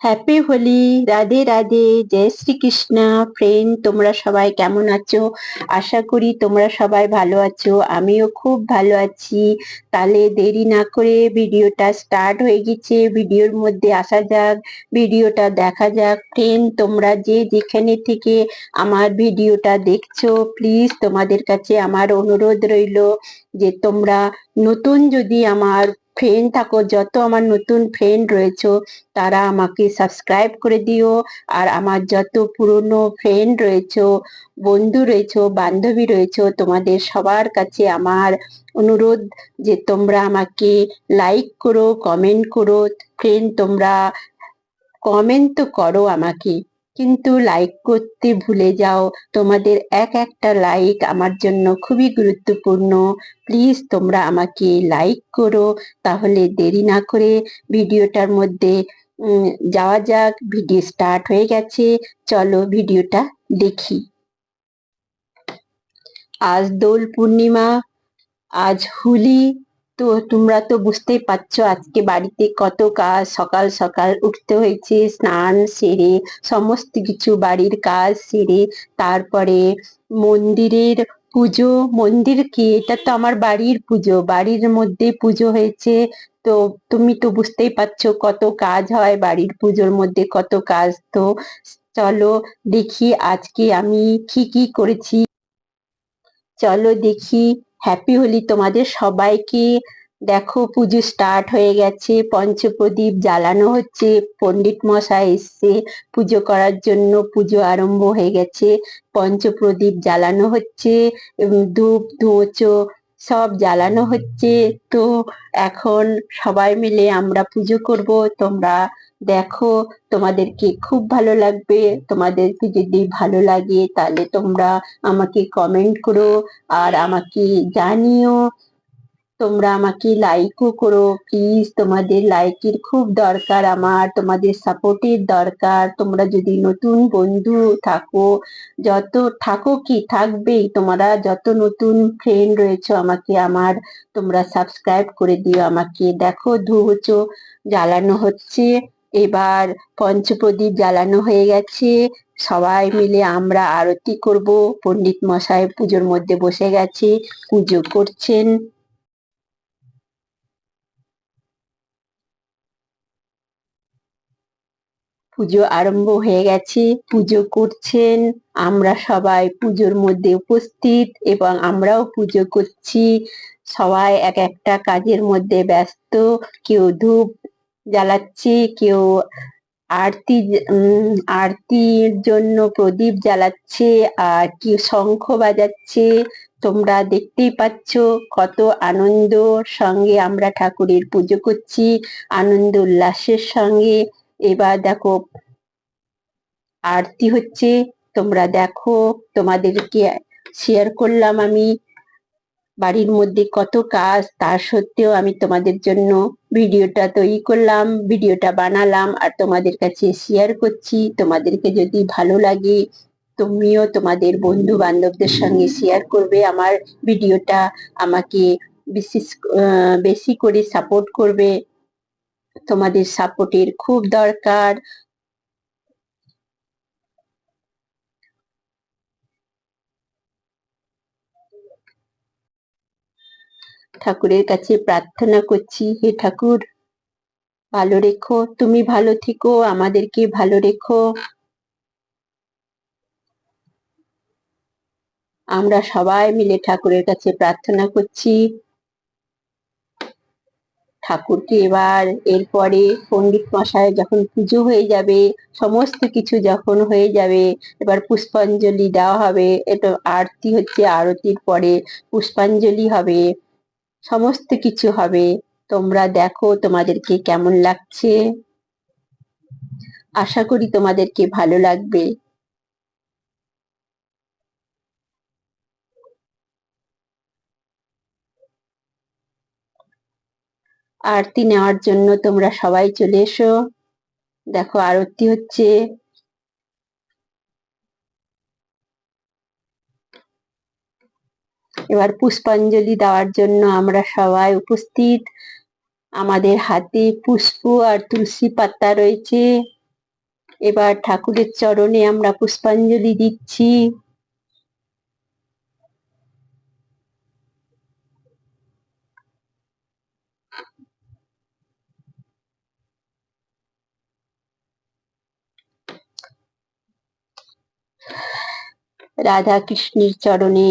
Happy Holi Radhe Radhe জয় Shrikrishna friend তোমরা সবাই কেমন আছো? আশা করি তোমরা সবাই ভালো আছো, আমিও খুব ভালো আছি। তাহলে দেরি না করে ভিডিওটা স্টার্ট হয়ে গেছে। ভিডিওর মধ্যে আসা যাক, ভিডিওটা দেখা যাক। ফ্রেন্ড তোমরা যে যেখানে থেকে আমার ভিডিওটা দেখছ প্লিজ তোমাদের কাছে আমার অনুরোধ রইল যে তোমরা নতুন যদি আমার ফ্রেন্ড থাকো, যত আমার নতুন ফ্রেন্ড রয়েছে, তারা আমাকে সাবস্ক্রাইব করে দিও। আর আমার যত পুরনো ফ্রেন্ড রয়েছে, বন্ধু রয়েছে, বান্ধবী রয়েছে, তোমাদের সবার কাছে আমার অনুরোধ যে তোমরা আমাকে লাইক করো কমেন্ট করো। ফ্রেন্ড তোমরা কমেন্ট তো করো আমাকে। কিন্তু লাইক করতে ভুলে যাও। তোমাদের এক একটা লাইক আমার জন্য খুবই গুরুত্বপূর্ণ। প্লিজ তোমরা আমাকে লাইক করো। তাহলে দেরি না করে ভিডিওটার মধ্যে যাওয়া যাক। ভিডিও স্টার্ট হয়ে গেছে। চলো ভিডিওটা দেখি। আজ দোল পূর্ণিমা, আজ হুলি তো তোমরা তো বুঝতেই পারছ আজকে বাড়িতে কত কাজ, সকাল সকাল উঠতে হয়েছে, স্নান, সেরে, সমস্ত কিছু, বাড়ির কাজ সেরে, তারপরে মন্দিরের পুজো। মন্দির কি? এটা তো আমার বাড়ির পুজো, বাড়ির মধ্যে পুজো হয়েছে। তো তুমি তো বুঝতেই পারছ কত কাজ হয় বাড়ির পুজোর মধ্যে, কত কাজ। তো চলো দেখি আজকে আমি কি কি করেছি। চলো দেখি হ্যাপি হোলি তোমাদের সবাইকে। দেখো, পুজো স্টার্ট হয়ে গেছে, পঞ্চপ্রদীপ জ্বালানো হচ্ছে, পণ্ডিত মশাই এসছে পুজো করার জন্য, পুজো আরম্ভ হয়ে গেছে, পঞ্চপ্রদীপ জ্বালানো হচ্ছে ধূপ, ধোঁচো সব জ্বালানো হচ্ছে। তো এখন সবাই মিলে আমরা পুজো করব, তোমরা দেখো, তোমাদেরকে খুব ভালো লাগবে। তোমাদেরকে যদি ভালো লাগে, তাহলে তোমরা আমাকে কমেন্ট করো আর আমাকে জানিও। তোমরা আমাকে লাইকও করো। প্লিজ তোমাদের লাইকের খুব দরকার আমার, তোমাদের সাপোর্টের দরকার। তোমরা যদি নতুন বন্ধু থাকো, যত থাকো কি থাকবেই, তোমরা যত নতুন ফ্রেন্ড রয়েছে আমাকে, আমার তোমরা সাবস্ক্রাইব করে দিও আমাকে। দেখো ধুচো জ্বালানো হচ্ছে। এবার পঞ্চপ্রদীপ জ্বালানো হয়ে গেছে। সবাই মিলে আমরা আরতি করব। পণ্ডিত মশাই পুজোর মধ্যে বসে গেছে, পুজো করছেন। পুজো আরম্ভ হয়ে গেছে, পুজো করছেন। আমরা সবাই পুজোর মধ্যে উপস্থিত এবং আমরাও পুজো করছি। সবাই এক একটা কাজের মধ্যে ব্যস্ত, কেউ ধূপ জ্বালাচ্ছে, কেউ আরতি আরতির জন্য প্রদীপ জ্বালাচ্ছে, আর কি শঙ্খ বাজাচ্ছে। তোমরা দেখতেই পাচ্ছ কত আনন্দ। সঙ্গে আমরা ঠাকুরের পুজো করছি, আনন্দ উল্লাসের সঙ্গে। এবার দেখো, আরতি হচ্ছে। তোমরা দেখো, তোমাদেরকে শেয়ার করলাম আমি। বাড়ির মধ্যে কত কাজ তার সত্ত্বেও আমি তোমাদের জন্য ভিডিওটা তৈরি করলাম, ভিডিওটা বানালাম আর তোমাদের কাছে শেয়ার করছি। তোমাদেরকে যদি ভালো লাগে, তুমিও তোমাদের বন্ধু বান্ধবদের সঙ্গে শেয়ার করবে, আমার ভিডিওটা আমাকে বিশেষ বেশি করে সাপোর্ট করবে। তোমাদের সাপোর্টের খুব দরকার। ঠাকুরের কাছে প্রার্থনা করছি, হে ঠাকুর, ভালো রেখো, তুমি ভালো থেকো, আমাদেরকে ভালো রেখো। আমরা সবাই মিলে ঠাকুরের কাছে প্রার্থনা করছি। ঠাকুরকে এবার এরপরে পণ্ডিত মশায় যখন পুজো হয়ে যাবে, সমস্ত কিছু যখন হয়ে যাবে, এবার পুষ্পাঞ্জলি দেওয়া হবে। এটা আরতি হচ্ছে, আরতির পরে পুষ্পাঞ্জলি হবে। সমস্ত কিছু হবে। তোমরা দেখো তোমাদেরকে কেমন লাগছে। আশা করি তোমাদেরকে ভালো লাগবে। আরতি নেওয়ার জন্য তোমরা সবাই চলে এসো। দেখো, আরতি হচ্ছে এবার পুষ্পাঞ্জলি দেওয়ার জন্য আমরা সবাই উপস্থিত। আমাদের হাতে পুষ্প আর তুলসী পাতা রয়েছে। এবার ঠাকুরের চরণে আমরা পুষ্পাঞ্জলি দিচ্ছি। রাধা কৃষ্ণের চরণে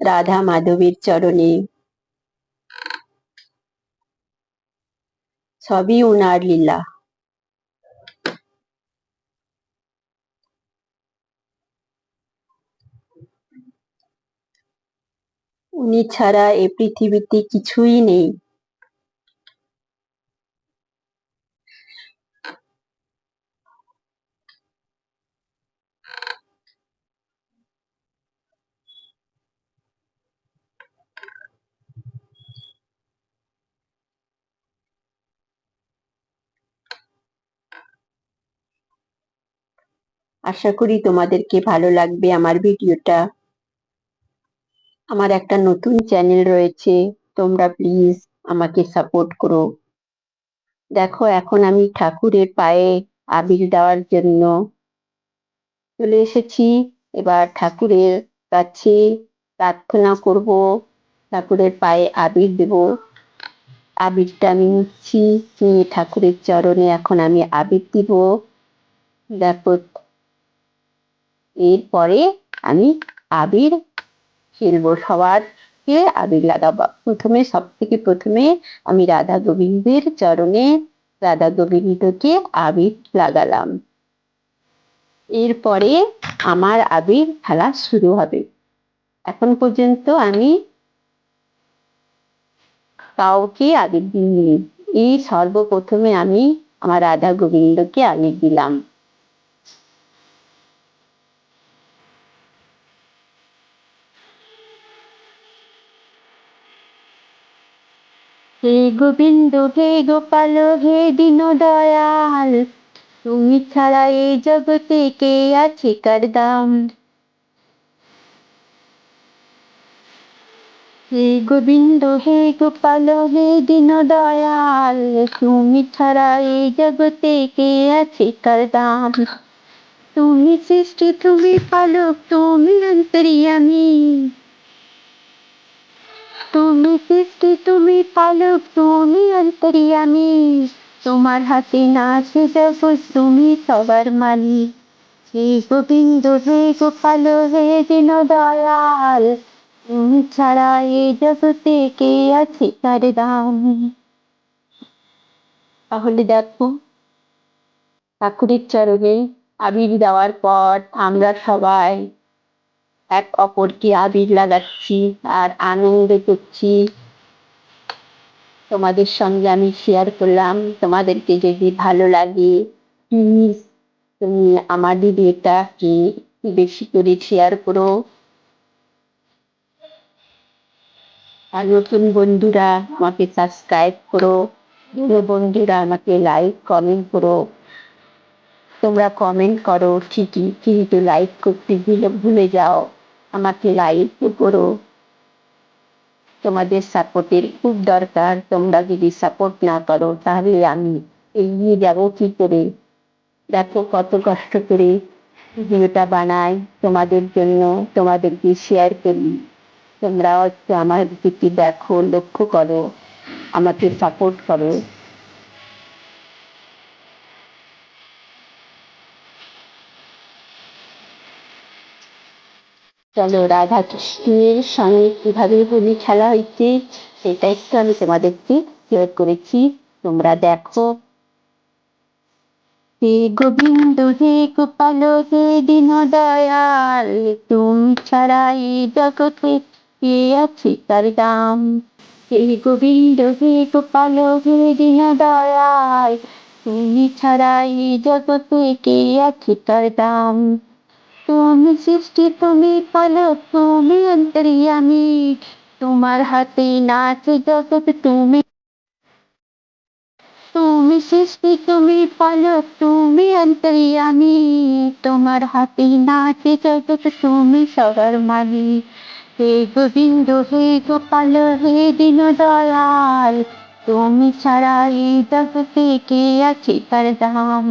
রাধা মাধবীর চরণে। সবই উনার লীলা। উনি ছাড়া এ পৃথিবীতে কিছুই নেই। আশা করি তোমাদেরকে ভালো লাগবে আমার ভিডিওটা। আমার একটা নতুন চ্যানেল রয়েছে, তোমরা প্লিজ আমাকে সাপোর্ট করো। দেখো, এখন আমি ঠাকুরের পায়ে আবির দেওয়ার জন্য চলে এসেছি। এবার ঠাকুরের কাছে প্রার্থনা করব, ঠাকুরের পায়ে আবির দেব। আবিরটা আমি নিচ্ছি, নিয়ে ঠাকুরের চরণে এখন আমি আবির দিব। দেখো এরপরে আমি আবির খেলব সবারকে আবির লাগাবো প্রথমে সব থেকে প্রথমে আমি রাধা গোবিন্দের চরণে রাধা গোবিন্দকে আবির লাগালাম। এরপরে আমার আবির খেলা শুরু হবে। এখন পর্যন্ত আমি কাউকে আবির দিইনি। এই সর্বপ্রথমে আমি আমার রাধা গোবিন্দকে আবির দিলাম। হে গোবিন্দ, হে গোপাল, হে দীন দয়াল তুমি ছাড়া এই জগতে কে আছে কার দাম? হে গোবিন্দ, হে গোপাল, হে দীন দয়াল তুমি ছাড়া এই জগতে কে আছে কার দাম? তুমি সৃষ্টি, তুমি পালক, তুমি অন্তরিয়ামী। তুমি সৃষ্টি, তুমি পালক, তুমি অন্তরিয়ামী তোমার হাতে না আছে জগৎ তুমি সবার মালিক। হে গোবিন্দ, হে গোপাল, হে দীন দয়াল তুমি ছাড়া এই জগতে কে আছে তার দাম? তাহলে দেখো, ঠাকুরের চরণে আবির দেওয়ার পর আমরা সবাই এক অপরকে আবির লাগাচ্ছি আর আনন্দ করছি তোমাদের সঙ্গে আমি শেয়ার করলাম, তোমাদেরকে যদি ভালো লাগে প্লিজ তুমি আমার ভিডিওটা কি বেশি করে শেয়ার করো। আর নতুন বন্ধুরা আমাকে সাবস্ক্রাইব করো পুরো বন্ধুরা আমাকে লাইক কমেন্ট করো। তোমরা কমেন্ট করো ঠিকই, কিন্তু লাইক করতে ভুলে যাও। আমাকে লাইক করো। তোমাদের সাপোর্টের খুব দরকার, তোমরা যদি সাপোর্ট না করো, তাহলে আমি এগিয়ে যাব কি করে? দেখো কত কষ্ট করে ভিডিওটা বানাই তোমাদের জন্য, তোমাদেরকে শেয়ার করি। তোমরা আমার দিকে দেখো, লক্ষ্য করো, আমাকে সাপোর্ট করো। চলো রাধা কৃষ্ণের সঙ্গে কীভাবে হোলি খেলা হয়েছে, সেটা একটু আমি তোমাদেরকে শেয়ার করেছি। তোমরা দেখো। হে গোবিন্দ, হে গোপাল, হে দীন দয়াল তুমি ছাড়া এই জগতে কে আছে তার দাম? হে গোবিন্দ, হে গোপাল, হে দীন দয়াল তুমি ছাড়া এই জগতে কে আছে তার দাম? তুমি সৃষ্টি, তুমি পালক, তুমি অন্তরিয়ামী। তোমার হাতে নাচে জগৎ, তুমি তুমি সৃষ্টি, তুমি পালক, তুমি অন্তরিয়ামী। তোমার হাতে নাচে জগৎ, তুমি সবার মালিক হে গোবিন্দ, হে গোপাল, হে দীন দয়াল তুমি ছাড়া এই জগতে কে আছে তার দাম?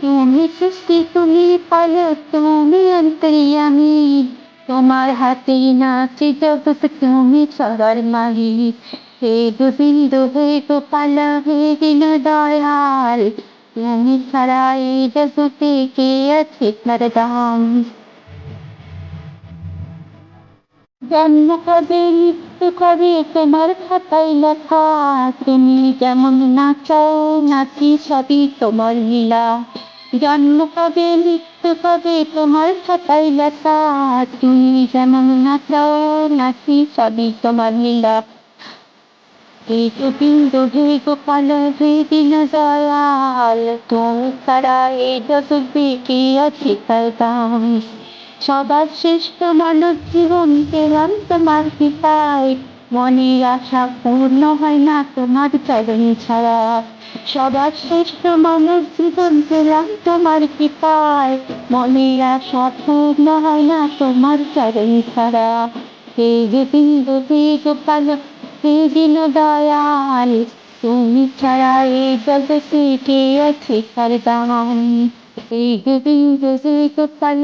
তুমি সৃষ্টি তুমি পালো তুমি অন্তর্যামী। তোমার হাতে নাচে জগৎ তুমি সবার মালিক হে গোবিন্দ, হে গোপাল, হে দিন দয়াল তুমি এই জগতে কে আছে তার দাম? জন্ম কবে, মৃত্যু কবে, তোমার খাতায় লেখা। তুমি যেমন নাচাও, নাচি সবই তোমার লীলা। জন্ম কবে মৃত্যু কবে তোমার খাতায় লেখা তুমি যেমন নাচাও নাচি সবই তোমার লীলা হে গোবিন্দ হে গোপাল হে দিন দয়াল তুমি ছাড়া এই জগতে কে আছে তার সবার শ্রেষ্ঠ মানব জীবন পেলাম তোমার কৃপায় মনের আশা পূর্ণ হয় না তোমার চরণ ছাড়া। সবার শ্রেষ্ঠ মানুষ জীবন পেলাম তোমার কৃপায়। মনের আশা পূর্ণ হয় না তোমার চরণ ছাড়া। হে হে গোপাল, হে দিন দয়াল, তুমি ছাড়া এই জগতে কে আছে দাম হে গোবিন্দ হে গোপাল